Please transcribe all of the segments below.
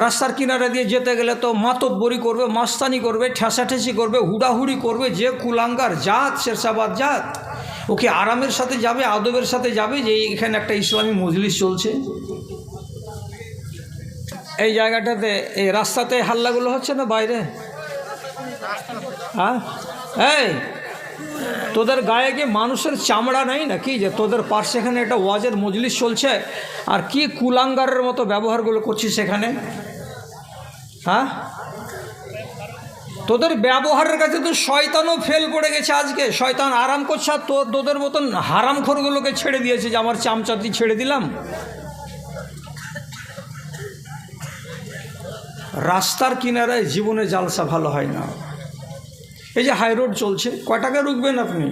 রাস্তার কিনারে দিয়ে যেতে গেলে তো মাতব্বরি করবে, মাস্তানি করবে, ঠেসাঠেসি করবে, হুড়াহুড়ি করবে, যে কুলাঙ্গার জাত, শেরশাবাদ জাত, ওকে আরামের সাথে যাবে, আদবের সাথে যাবে, যে এখানে একটা ইসলামী মজলিস চলছে। এই জায়গাটাতে, এই রাস্তাতে হাল্লাগুলো হচ্ছে না বাইরে? হ্যাঁ? এই! তোদের গায়ে কি মানুষের চামড়া নাই নাকি? যে তোদের পার্শ্বে এখানে একটা ওয়াজের মজলিস চলছে, আর কি কুলাঙ্গারের মতো ব্যবহারগুলো করছিস সেখানে? হ্যাঁ? তোদের ব্যবহারের কাছে তো শয়তানও ফেল পড়ে গেছে আজকে। শয়তান আরাম করছে আর তোর তোদের মতন হারামখোরগুলোকে ছেড়ে দিয়েছে যে আমার চামচাতি ছেড়ে দিলাম। রাস্তার কিনারায় জীবনে জালসা ভালো হয় না। এই যে হাই রোড চলছে, কয় টাকা রুখবেন আপনি?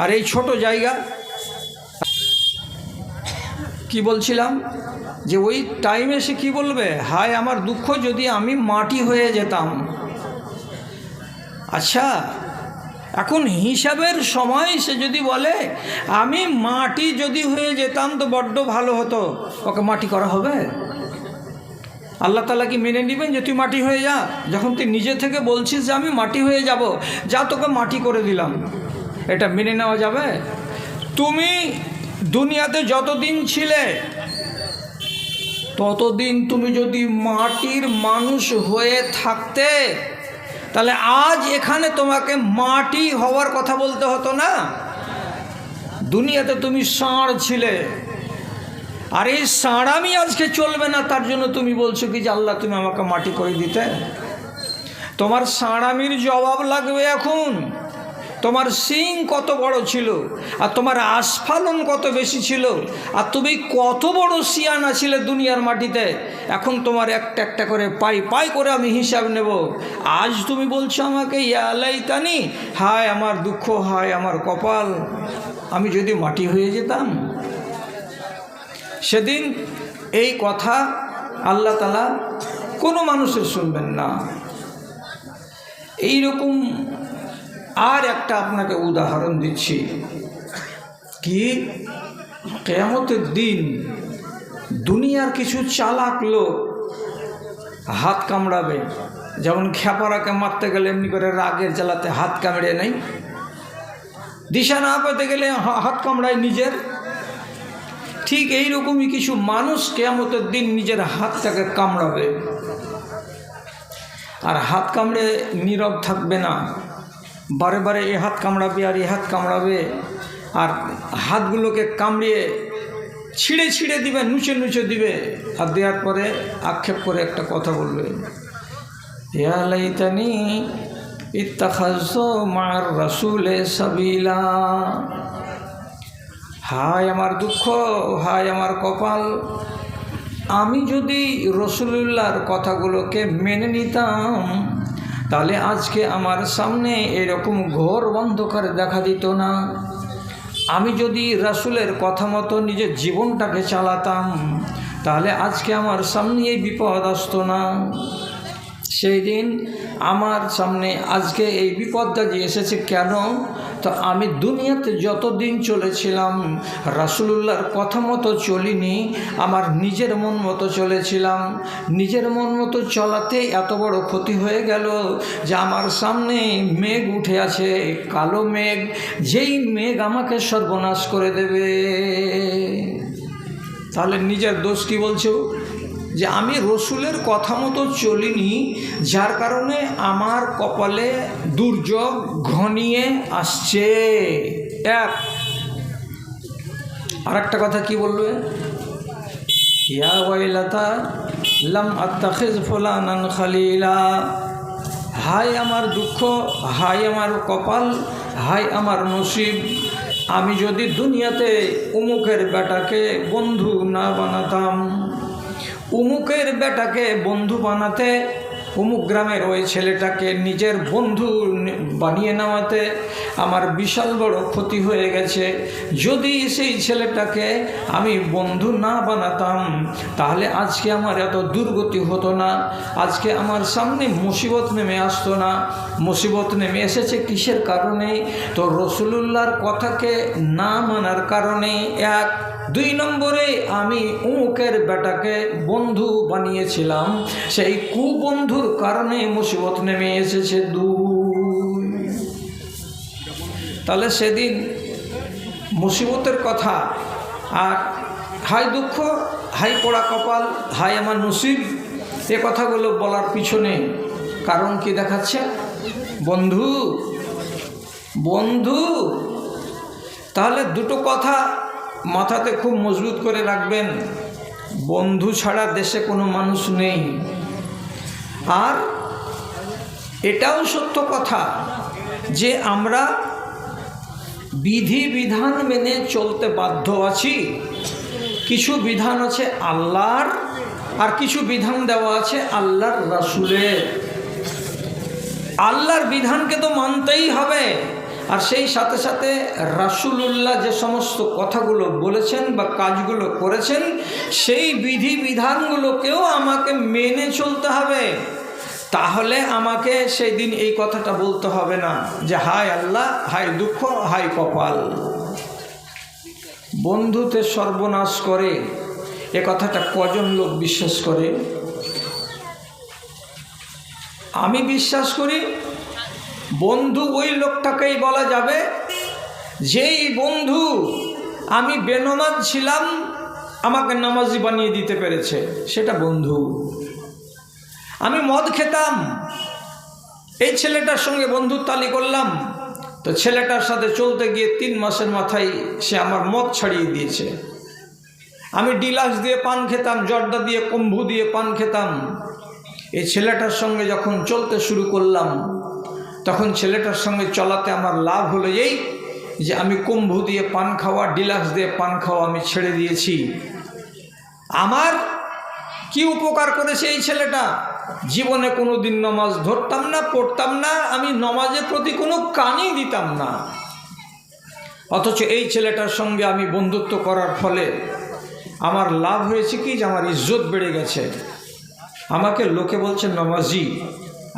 আর এই ছোট জায়গা, কি বলছিলাম? যে ওই টাইমে সে কি বলবে? হায়, আমার দুঃখ যদি আমি মাটি হয়ে যেতাম। আচ্ছা এখন হিসাবের সময়, সে যদি বলে, আমি মাটি যদি হয়ে যেতাম তো বড্ড ভালো হতো, ওকে মাটি করা হবে? আল্লাহ তালা কি মেনে নেবেন যে তুই মাটি হয়ে যা? যখন তুই নিজে থেকে বলছিস যে আমি মাটি হয়ে যাব, যা তোকে মাটি করে দিলাম। এটা মেনে নেওয়া যাবে? তুমি দুনিয়াতে যতদিন ছিলে, ততদিন তুমি যদি মাটির মানুষ হয়ে থাকতে, তাহলে আজ এখানে তোমাকে মাটি হওয়ার কথা বলতে হতো না? দুনিয়াতে তুমি ষাঁড় ছিলে। আর এই সাঁড়ামি আজকে চলবে না, তার জন্য তুমি বলছো কি যে আল্লাহ, তুমি আমাকে মাটি করে দিতে? তোমার সাঁড়ামির জবাব লাগবে এখন। তোমার সিং কত বড় ছিল, আর তোমার আস্ফালন কত বেশি ছিল, আর তুমি কত বড় সিয়ানা ছিলে দুনিয়ার মাটিতে। এখন তোমার একটা একটা করে পাই পাই করে আমি হিসাব নেব। আজ তুমি বলছো আমাকে ইয়ালাই তানি হায় আমার দুঃখ, হায় আমার কপাল। আমি যদি মাটি হয়ে যেতাম সেদিন এই কথা আল্লাহ তালা কোনো মানুষের শুনবেন না। এই রকম আর একটা আপনাকে উদাহরণ দিচ্ছি। কি? কেয়ামতের দিন দুনিয়ার কিছু চালাক লোক হাত কামড়াবে। যেমন খেপারাকে মারতে গেলে এমনি করে রাগের জ্বালাতে হাত কামড়ে নেই দিশা না পেতে গেলে হাত কামড়ায় নিজের। ঠিক এইরকমই কিছু মানুষ কেয়ামতের দিন নিজের হাতটাকে কামড়াবে। আর হাত কামড়ে নীরব থাকবে না। বারে বারে এ হাত কামড়াবে আর এ হাত কামড়াবে। আর হাতগুলোকে কামড়িয়ে ছিঁড়ে ছিঁড়ে দিবে, নুচে নুচে দিবে। আর দেওয়ার পরে আক্ষেপ করে একটা কথা বলবে। ইয়া লাইতানি ইত্তাখাজ মার রাসুলে সাবিলা। হায় আমার দুঃখ, হায় আমার কপাল। আমি যদি রসুলুল্লাহর কথাগুলোকে মেনে নিতাম, তাহলে আজকে আমার সামনে এরকম ঘোর অন্ধকার দেখা দিত না। আমি যদি রাসুলের কথা মতো নিজের জীবনটাকে চালাতাম, তাহলে আজকে আমার সামনে এই বিপদ আসতো না। সেই দিন আমার সামনে আজকে এই বিপদটা যে এসেছে কেন? তো আমি দুনিয়াতে যতদিন চলেছিলাম, রাসুলুল্লাহর কথা মতো চলিনি, আমার নিজের মন মতো চলেছিলাম। নিজের মন মতো চলাতে এত বড় ক্ষতি হয়ে গেল যে আমার সামনে মেঘ উঠে আছে, কালো মেঘ। যেই মেঘ আমাকে সর্বনাশ করে দেবে। তাহলে নিজের দোষ কি বলছো? যে আমি রসুলের কথা মতো চলিনি, যার কারণে আমার কপালে দুর্যোগ ঘনিয়ে আসছে। এক। আর একটা কথা কি বলবে ইয়া লাম ফুলানান খালিলা। হাই আমার দুঃখ হাই আমার কপাল হাই আমার নসিব। আমি যদি দুনিয়াতে উমুকের বেটাকে বন্ধু না বানাতাম উমুকের বেটাকে বন্ধু বানাতে অমুক গ্রামের ওই ছেলেটাকে নিজের বন্ধু বানিয়ে নেওয়াতে আমার বিশাল বড় ক্ষতি হয়ে গেছে। যদি সেই ছেলেটাকে আমি বন্ধু না বানাতাম, তাহলে আজকে আমার এত দুর্গতি হতো না। আজকে আমার সামনে মুসিবত নেমে আসতো না। মুসিবত নেমে এসেছে কিসের কারণে? তো রসুলুল্লাহর কথাকে না মানার কারণে এক দুই নম্বরে আমি উমুকের বেটাকে বন্ধু বানিয়েছিলাম। সেই কুবন্ধুর কারণে মুসিবত নেমে এসেছে দুই। তাহলে সেদিন মুসিবতের কথা আর হাই দুঃখ, হাই পোড়া কপাল, হাই আমার নসিব, এ কথাগুলো বলার পিছনে কারণ কি দেখাচ্ছে? বন্ধু বন্ধু, তাহলে দুটো কথা মাথাতে খুব মজবুত করে রাখবেন। বন্ধু ছাড়া দেশে কোনো মানুষ নেই। আর এটাও সত্য কথা যে আমরা বিধি বিধান মেনে চলতে বাধ্য আছি। কিছু বিধান আছে আল্লাহর, আর কিছু বিধান দেওয়া আছে আল্লাহর রাসুলের। আল্লাহর বিধানকে তো মানতেই হবে। আর সেই সাথে সাথে রাসুলুল্লাহ যে সমস্ত কথাগুলো বলেছেন বা কাজগুলো করেছেন, সেই বিধি বিধানগুলোকেও আমাকে মেনে চলতে হবে। তাহলে আমাকে সেই দিন এই কথাটা বলতে হবে না যে, হায় আল্লাহ, হায় দুঃখ, হায় কপাল। বন্ধুতে সর্বনাশ করে, এ কথাটা কজন লোক বিশ্বাস করে? আমি বিশ্বাস করি বন্ধু ওই লোকটাকেই বলা যাবে। যেই বন্ধু আমি বেনমাজ ছিলাম, আমাকে নামাজি বানিয়ে দিতে পেরেছে, সেটা বন্ধু। আমি মদ খেতাম, এই ছেলেটার সঙ্গে বন্ধুত্বালি করলাম। তো ছেলেটার সাথে চলতে গিয়ে তিন মাসের মাথায় সে আমার মদ ছাড়িয়ে দিয়েছে। আমি ডিলাক্স দিয়ে পান খেতাম, জর্দা দিয়ে কম্ভু দিয়ে পান খেতাম। এই ছেলেটার সঙ্গে যখন চলতে শুরু করলাম তখন ছেলেটার সঙ্গে চলাতে আমার লাভ হলো এই যে আমি কুম্ভ দিয়ে পান খাওয়া, ডিলাক্স দিয়ে পান খাওয়া আমি ছেড়ে দিয়েছি। আমার কি উপকার করেছে এই ছেলেটা? জীবনে কোনো দিন নমাজ ধরতাম না, পড়তাম না, আমি নমাজের প্রতি কোনো কানই দিতাম না। অথচ এই ছেলেটার সঙ্গে আমি বন্ধুত্ব করার ফলে আমার লাভ হয়েছে কি? যে আমার ইজ্জত বেড়ে গেছে। আমাকে লোকে বলছে, নমাজি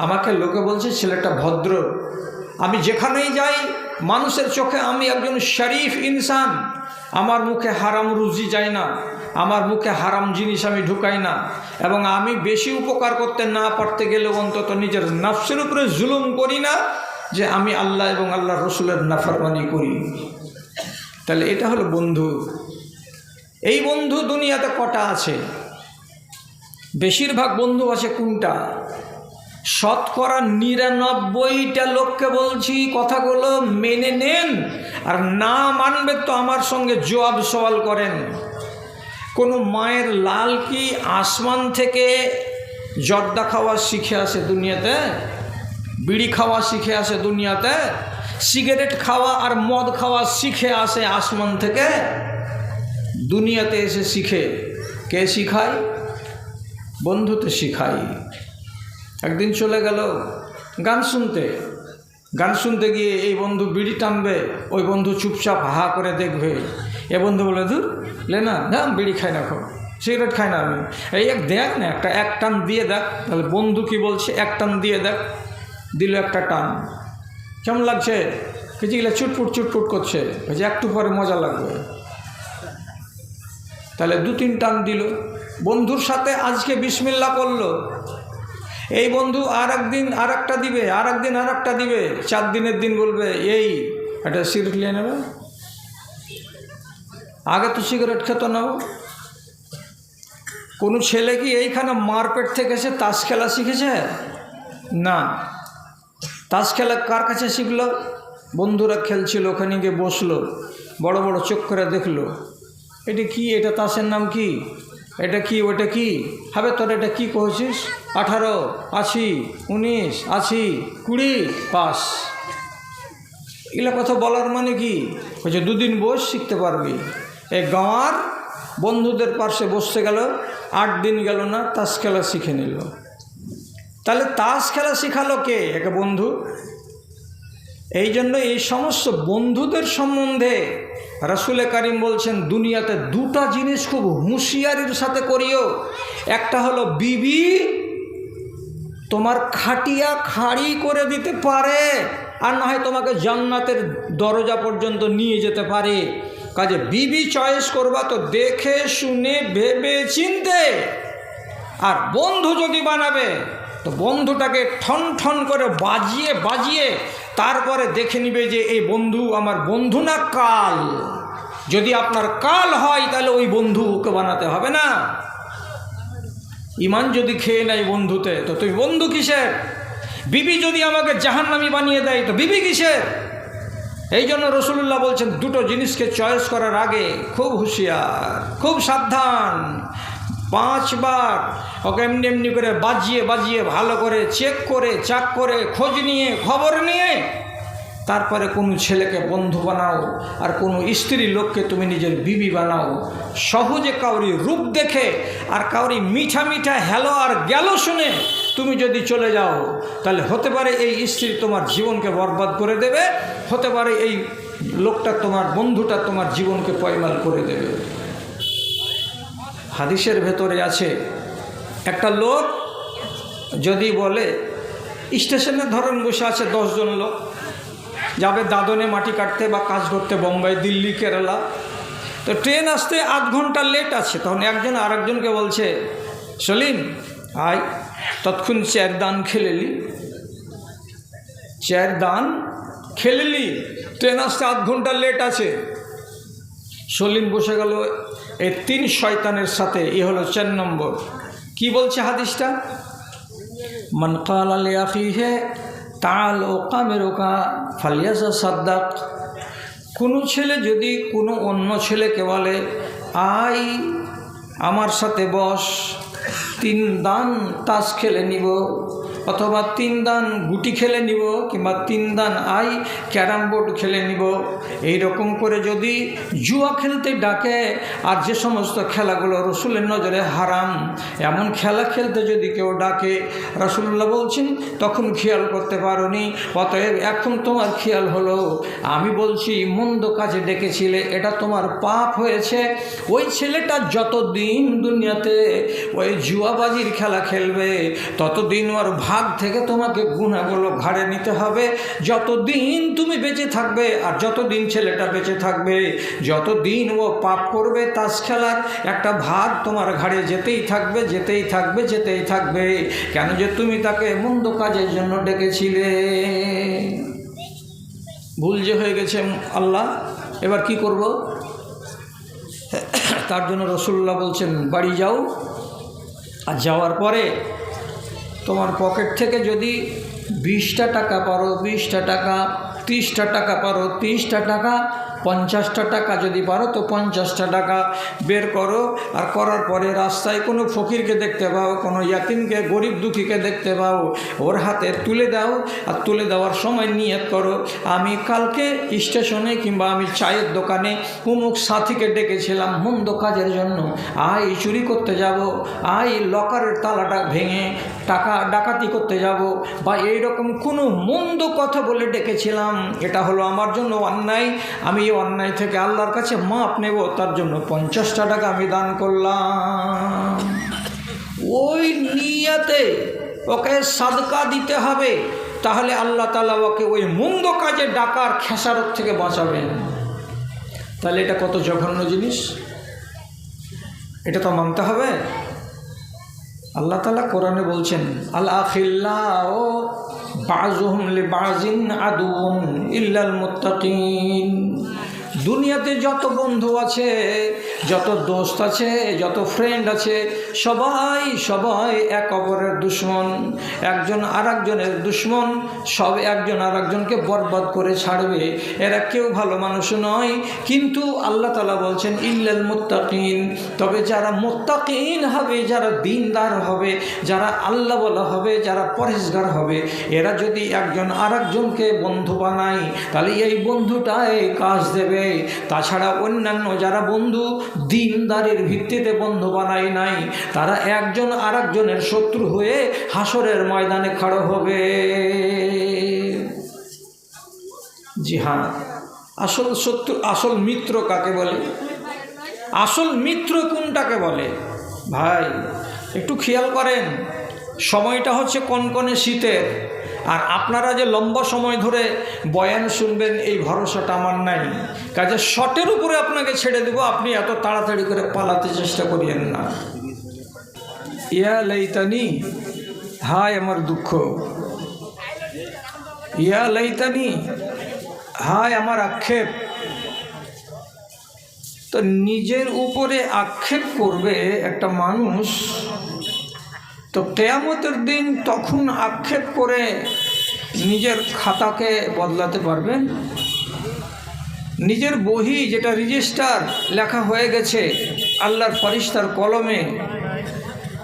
আমাকে লোকে বলছে, ছেলেটা ভদ্র। আমি যেখানেই যাই, মানুষের চোখে আমি একজন শরীফ ইনসান। আমার মুখে হারাম রুজি যায় না। আমার মুখে হারাম জিনিস আমি ঢুকাই না। এবং আমি বেশি উপকার করতে না পারতে গেলেও অন্তত নিজের নফসের উপরে জুলুম করি না যে আমি আল্লাহ এবং আল্লাহ রসুলের নাফরমানি করি। তাহলে এটা হলো বন্ধু। এই বন্ধু দুনিয়াতে কটা আছে? বেশিরভাগ বন্ধু আছে কোনটা? শতকরা নিরানব্বইটা লোককে বলছি, কথাগুলো মেনে নেন আর না মানবে তো আমার সঙ্গে জবাব সওয়াল করেন। কোনো মায়ের লাল কি আসমান থেকে জর্দা খাওয়া শিখে আসে দুনিয়াতে? বিড়ি খাওয়া শিখে আসে দুনিয়াতে? সিগারেট খাওয়া আর মদ খাওয়া শিখে আসে আসমান থেকে? দুনিয়াতে এসে শিখে কে শিখায়? বন্ধুতে শিখাই একদিন চলে গেল, গান শুনতে। গান শুনতে গিয়ে এই বন্ধু বিড়ি টানবে, ওই বন্ধু চুপচাপ হা করে দেখবে। এ বন্ধু বলে, ধুর লে না না বিড়ি খাই না খো সিগারেট খাই না আমি। এই এক দেখ না, একটা এক টান দিয়ে দেখ, তাহলে বন্ধু কি বলছে, এক টান দিয়ে দেখ, দিল একটা টান। কেমন লাগছে? কিছু গেলে চুটপুট চুটপুট করছে। বলছে একটু পরে মজা লাগবে। তাহলে দু তিন টান দিল। বন্ধুর সাথে আজকে বিসমিল্লা করল এই বন্ধু আর একদিন আর একটা দিবে আর একদিন আর একটা দিবে। চার দিনের দিন বলবে, এই একটা সিগারেট নিয়ে নেবে। আগে তো সিগারেট খেত না কোনো ছেলে কি এইখানে মারপেট থেকে এসে তাস খেলা শিখেছে? না। তাস খেলা কার কাছে শিখলো? বন্ধুরা খেলছিল, ওখানে গিয়ে বসল, বড় বড় চোখ করে দেখল। এটা কি? এটা তাসের নাম কি? এটা কি ওটা কি? হবে তোর এটা কি কহছিস আঠারো, আশি, উনিশ, আশি, কুড়ি পাস এগুলো কথা বলার মানে কি? বলছে, দুদিন বস, শিখতে পারবি। এই গাঁওয়ার বন্ধুদের পাশে বসতে গেল, আট দিন গেল না, তাস খেলা শিখে নিল। তাহলে তাস খেলা শিখালো কে? একে বন্ধু। এই জন্য এই সমস্ত বন্ধুদের সম্বন্ধে রাসুলে কারিম বলছেন, দুনিয়াতে দুটা জিনিস খুব হুঁশিয়ারির সাথে করিও। একটা হলো, বিবি তোমার খাটিয়া খাড়ি করে দিতে পারে, আর না হয় তোমাকে জান্নাতের দরজা পর্যন্ত নিয়ে যেতে পারে। কাজে বিবি চয়েস করবা তো দেখে, শুনে, ভেবে, চিনতে। আর বন্ধু যদি বানাবে, তো বন্ধুটাকে ঠন ঠন করে বাজিয়ে বাজিয়ে তারপরে দেখে নিবে যে এই বন্ধু আমার বন্ধু না কাল। যদি আপনার কাল হয়, তাহলে ওই বন্ধুকে বানাতে হবে না। ইমান যদি খেয়ে নেয় বন্ধুতে, তো তুই বন্ধু কিসের? বিবি যদি আমাকে জাহান্নামি বানিয়ে দেয়, তো বিবি কিসের? এই জন্য রসুল্লাহ বলছেন, দুটো জিনিসকে চয়েস করার আগে খুব হুঁশিয়ার, খুব সাবধান। পাঁচবার ওকে এমনি এমনি করে বাজিয়ে বাজিয়ে, ভালো করে চেক করে, চাক করে, খোঁজ নিয়ে, খবর নিয়ে তারপরে কোনো ছেলেকে বন্ধু বানাও আর কোনো স্ত্রী লোককে তুমি নিজের বিবি বানাও। সহজে কাউরি রূপ দেখে আর কাউরি মিঠা মিঠা হ্যালো আর গেল শুনে তুমি যদি চলে যাও, তাহলে হতে পারে এই স্ত্রী তোমার জীবনকে বরবাদ করে দেবে, হতে পারে এই লোকটা তোমার, বন্ধুটা তোমার জীবনকে পয়মাল করে দেবে। হাদিসের ভেতরে আছে, একটা লোক যদি বলে, স্টেশনে ধরেন বসে আছে দশজন লোক, যাবে দাদনে মাটি কাটতে বা কাজ করতে বোম্বাই, দিল্লি, কেরালা, তো ট্রেন আসতে আধ ঘণ্টা লেট আছে। তখন একজন আরেকজনকে বলছে, সলিম, আয়, তৎক্ষণ চার দান খেলেলি চার দান খেলেলি ট্রেন আসতে আধ ঘণ্টা লেট আছে। সলিম বসে গেল এই তিন শয়তানের সাথে, এ হলো চার নম্বর। কি বলছে হাদিসটা? মান কাল আলী আখি হে তাল ওকা মেরোকা ফালিয়াসা সাদ্দাক কোনো ছেলে যদি কোনো অন্য ছেলেকে বলে, আই, আমার সাথে বস, তিন দান তাস খেলে নিব। অথবা তিন দান গুটি খেলে নিব কিংবা তিন দান আই ক্যারাম বোর্ড খেলে নিব। এই রকম করে যদি জুয়া খেলতে ডাকে, আর যে সমস্ত খেলাগুলো রসুলের নজরে হারাম, এমন খেলা খেলতে যদি কেউ ডাকে রসুল্লাহ বলছেন, তখন খেয়াল করতে পারোনি, অতএব এখন তোমার খেয়াল হলো। আমি বলছি, মন্দ কাজে ডেকেছিলে, এটা তোমার পাপ হয়েছে। ওই ছেলেটা যতদিন দুনিয়াতে ওই জুয়াবাজির খেলা খেলবে, ততদিন ওর ভাগ থেকে তোমাকে গুণাগুলো ঘাড়ে নিতে হবে। যতদিন তুমি বেঁচে থাকবে আর যতদিন ছেলেটা বেঁচে থাকবে, যতদিন ও পাপ করবে তাস খেলার, একটা ভাগ তোমার ঘাড়ে যেতেই থাকবে যেতেই থাকবে যেতেই থাকবে। কেন যে তুমি তাকে মন্দ কাজের জন্য ডেকেছিলে? ভুল যে হয়ে গেছে আল্লাহ, এবার কি করব? তার জন্য রসুল্লাহ বলছেন, বাড়ি যাও। আর যাওয়ার পরে তোমার পকেট থেকে যদি বিশটা টাকা পারো, বিশটা টাকা, ত্রিশটা টাকা পারো, ত্রিশটা টাকা, পঞ্চাশটা টাকা যদি পারো, তো পঞ্চাশটা টাকা বের করো। আর করার পরে রাস্তায় কোনো ফকিরকে দেখতে পাও, কোনো ইয়াতিমকে, গরিব দুঃখীকে দেখতে পাও, ওর হাতে তুলে দাও আর তুলে দেওয়ার সময় নিয়ত করো। আমি কালকে স্টেশনে কিংবা আমি চায়ের দোকানে অমুক সাথীকে ডেকেছিলাম মন্দ কাজের জন্য। আই চুরি করতে যাব আই লকারের তালাটা ভেঙে টাকা ডাকাতি করতে যাব বা এই রকম কোনো মন্দ কথা বলে ডেকেছিলাম, এটা হলো আমার জন্য অন্যায়। আমি এই অন্যায় থেকে আল্লাহর কাছে মাপ নেব, তার জন্য পঞ্চাশটা টাকা আমি দান করলাম। ওই নিয়াতে ওকে সাদকা দিতে হবে, তাহলে আল্লাহ তালা ওকে ওই মন্দ কাজে ডাকার খেসারত থেকে বাঁচাবেন। তাহলে এটা কত জঘন্য জিনিস? এটা তো মানতে হবে। আল্লাহ তালা কোরআনে বলছেন আল্লাহ ও বাজিন আদুম ইল্লাল মুত্তাকিন। দুনিয়াতে যত বন্ধু আছে, যত দোস্ত আছে, যত ফ্রেন্ড আছে, সবাই সবাই এক অপরের দুশ্মন। একজন আর একজনের দুশ্মন, সব একজন আর একজনকে বরবাদ করে ছাড়বে। এরা কেউ ভালো মানুষ নয়। কিন্তু আল্লাহ তালা বলছেন, ইল্লাল মোত্তাকিন। তবে যারা মোত্তাকিন হবে, যারা দিনদার হবে, যারা আল্লাহ বলা হবে, যারা পরেশগার হবে, এরা যদি একজন আর একজনকে বন্ধু বানায়, তাহলে এই বন্ধুটাই কাজ দেবে। তাছাড়া অন্যান্য যারা বন্ধু দিনদারের ভিত্তিতে বন্ধু বানায় নাই, তারা একজন আর একজনের শত্রু হয়ে হাসরের ময়দানে খাড়ো হবে। জি হ্যাঁ আসল শত্রু, আসল মিত্র কাকে বলে? আসল মিত্র কোনটাকে বলে? ভাই, একটু খেয়াল করেন, সময়টা হচ্ছে কনকনে শীতের। আর আপনারা যে লম্বা সময় ধরে বয়ান শুনবেন, এই ভরসাটা আমার নাই। কাজে শটের উপরে আপনাকে ছেড়ে দেবো, আপনি এত তাড়াতাড়ি করে পালাতে চেষ্টা করিয়েন না। ইয়া লাইতানি, হায় আমার দুঃখ। ইয়া লাইতানি, হায় আমার আক্ষেপ। তো নিজের উপরে আক্ষেপ করবে একটা মানুষ তো কেয়ামতের দিন তখন আক্ষেপ করে নিজের খাতাকে বদলাতে পারবেন নিজের বহি যেটা রেজিস্টার লেখা হয়ে গেছে আল্লাহর ফরিস্তার কলমে,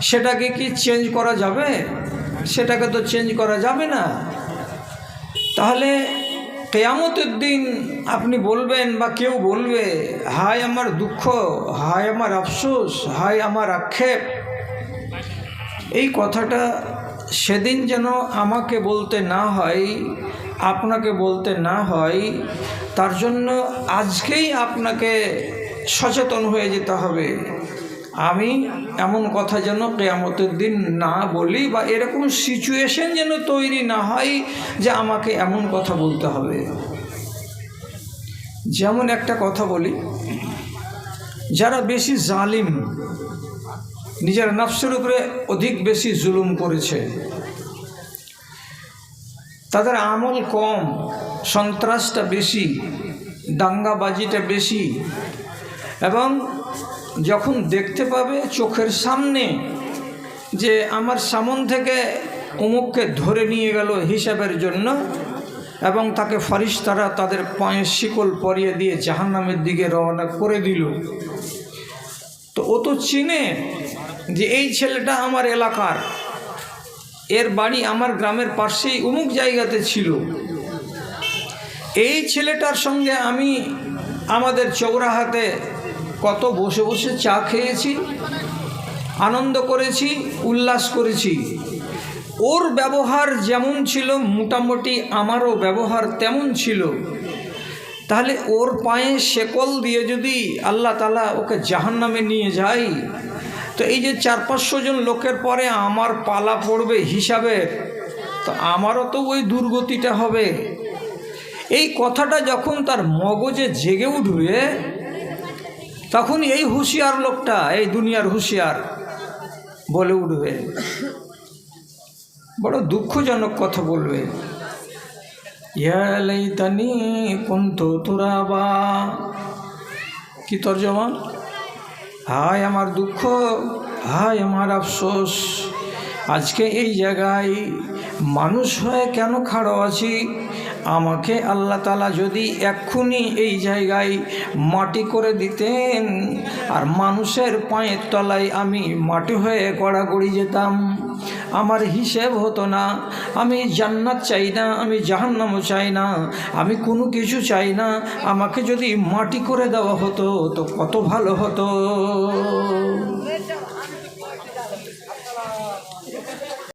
সেটাকে কি চেঞ্জ করা যাবে? সেটাকে তো চেঞ্জ করা যাবে না। তাহলে কেয়ামতের দিন আপনি বলবেন বা কেউ বলবে, হায় আমার দুঃখ, হায় আমার আফসোস, হায় আমার আক্ষেপ। এই কথাটা সেদিন যেন আমাকে বলতে না হয়, আপনাকে বলতে না হয়, তার জন্য আজকেই আপনাকে সচেতন হয়ে যেতে হবে। আমি এমন কথা যেন কেয়ামতের দিন না বলি বা এরকম সিচুয়েশন যেন তৈরি না হয় যে আমাকে এমন কথা বলতে হবে। যেমন একটা কথা বলি, যারা বেশি জালিম নিজের নফসের উপরে অধিক বেশি জুলুম করেছে। তাদের আমল কম, সন্ত্রাসটা বেশি, দাঙ্গাবাজিটা বেশি এবং যখন দেখতে পাবে চোখের সামনে যে আমার সামন থেকে অমুককে ধরে নিয়ে গেল হিসাবের জন্য এবং তাকে ফারিস্তারা তাদের পায়ের শিকল পরিয়ে দিয়ে জাহান্নামের দিকে রওনা করে দিল। তো ও তো চিনে যে এই ছেলেটা আমার এলাকার। এর বাড়ি আমার গ্রামের পাশেই অমুক জায়গাতে ছিল। এই ছেলেটার সঙ্গে আমি আমাদের চৌরাহাতে কত বসে বসে চা খেয়েছি, আনন্দ করেছি, উল্লাস করেছি। ওর ব্যবহার যেমন ছিল, মোটামুটি আমারও ব্যবহার তেমন ছিল। তাহলে ওর পায়ে শেকল দিয়ে যদি আল্লাহ তালা ওকে জাহান্নামে নিয়ে যায় তো এই যে চার পাঁচশো জন লোকের পরে আমার পালা পড়বে হিসাবে, তো আমারও তো ওই দুর্গতিটা হবে। এই কথাটা যখন তার মগজে জেগে উঠবে, তখন এই হুঁশিয়ার লোকটা, এই দুনিয়ার হুঁশিয়ার বলে উঠবে। বড় দুঃখজনক কথা বলবে। ইয়ালাইতানি কুন্ত তুরাবা। কি তর্জমা? হায় আমার দুঃখ, হায় আমার আফসোস। আজকে এই জায়গায় মানুষ হয়ে কেন খাড়ো আছি? আমাকে আল্লাহ তালা যদি এক্ষুনি এই জায়গায় মাটি করে দিতেন, আর মানুষের পায়ের তলায় আমি মাটি হয়ে গড়াগড়ি যেতাম। আমার হিসেব হতো না। আমি জান্নাত চাই না, আমি জাহান্নামও চাই না, আমি কোনো কিছু চাই না। আমাকে যদি মাটি করে দেওয়া হতো, তো কত ভালো হতো।